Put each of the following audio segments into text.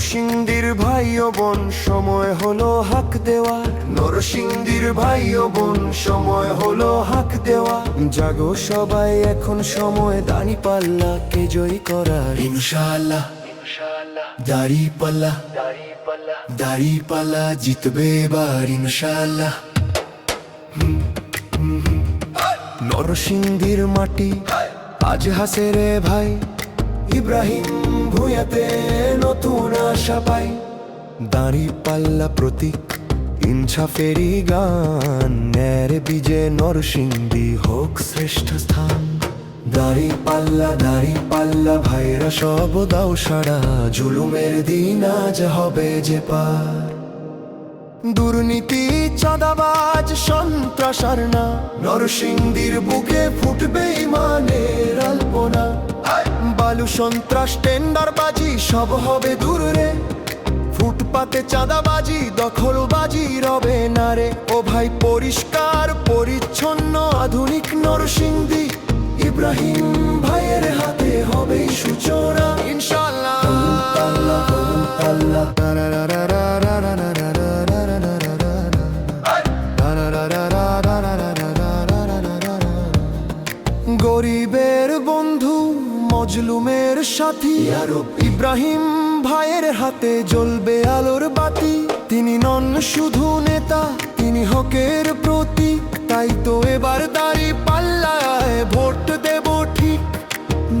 নরসিংদীর ভাই ও বোন, সময় হলো হাক দেওয়া। নরসিংদীর ভাই ও বোন, সময় হলো হাক দেওয়া। জাগো সবাই, এখন সময় দানি পাল্লা, কে জয়ী করার? ইনশাআল্লাহ, দাড়ি পাল্লা দাড়ি পাল্লা জিতবে এবার, ইনশাআল্লাহ। নরসিংদীর মাটি আজ হাসে রে ভাই। ইব্রাহিম ভুয়াতে নতুন আশা পাই। দাঁড়ি পাল্লা প্রতীক ইনসাফেরি গান ন্যার বিজে নরসিংদী হোক শ্রেষ্ঠ স্থান। দাড়ি পাল্লা দাড়ি পাল্লা, ভাইরা সব দাও সারা জুলুমের দিন আজ হবে যে পার। দুর্নীতি, চাঁদাবাজ সন্ত্রাসার না, নরসিংদীর বুকে ফুটবে ইমানের আলপনা। বালু সন্ত্রাস, টেন্ডারবাজি, সব হবে দূর রে। ফুটপাতে চাঁদাবাজি, দখলবাজি, রবে না রে। ও ভাই, পরিষ্কার, পরিচ্ছন্ন, আধুনিক নরসিংদী। ইব্রাহিম ভাইয়ের হাতে হবে সূচনা। ইনশাল্লাহ গরিবের বন্ধু মজলুমের সাথী। ইব্রাহিম ভাইয়ের হাতে জ্বলবে আলোর বাতি। তিনি নন শুধু নেতা, তিনি হকের প্রতীক তাই তো এবার দাঁড়ি পাল্লায় ভোট দেব ঠিক।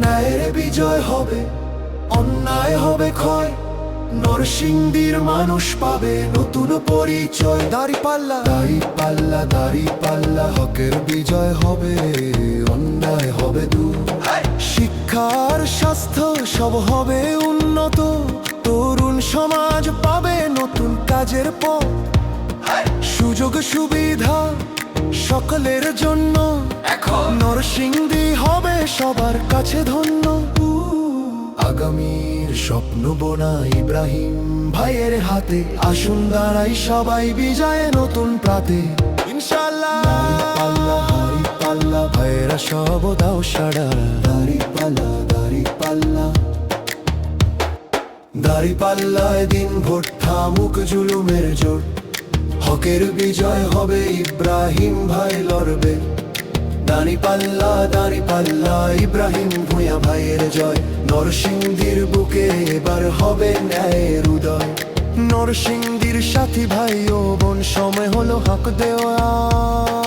ন্যায়ের বিজয় হবে, অন্যায় হবে ক্ষয়। নরসিংদীর মানুষ পাবে নতুন পরিচয়। দাড়ি পাল্লা। দাড়ি পাল্লা দাড়ি পাল্লা হকের বিজয় হবে অন্যায় হবে দূর শিক্ষার স্বাস্থ্য সব হবে উন্নত তরুণ সমাজ পাবে নতুন কাজের পথ। সুযোগ সুবিধা সকলের জন্য। এখন। নরসিংদী হবে সবার কাছে ধন্য। আগামীর স্বপ্ন বোনা ইব্রাহিম। ভাইয়ের হাতে আসুন দাঁড়াই সবাই বিজয়ে নতুন প্রাতে। ইনশাল্লাহ ভাইয়েরা সব দাও দাড়ি পাল্লা দাড়ি পাল্লা দাড়ি পাল্লায় দিন ভোট থামুক জুলুমের জোট। হকের বিজয় হবে ইব্রাহিম ভাই লড়বে। দাঁড়ি পাল্লা, দানি পাল্লা, ইব্রাহিম ভূয়া ভাইয়ের জয়। নরসিংদীর বুকে এবার হবে ন্যায়ের উদয়। নরসিংদীর সাথী ভাই ও বোন, সময় হলো হাক দেওয়া।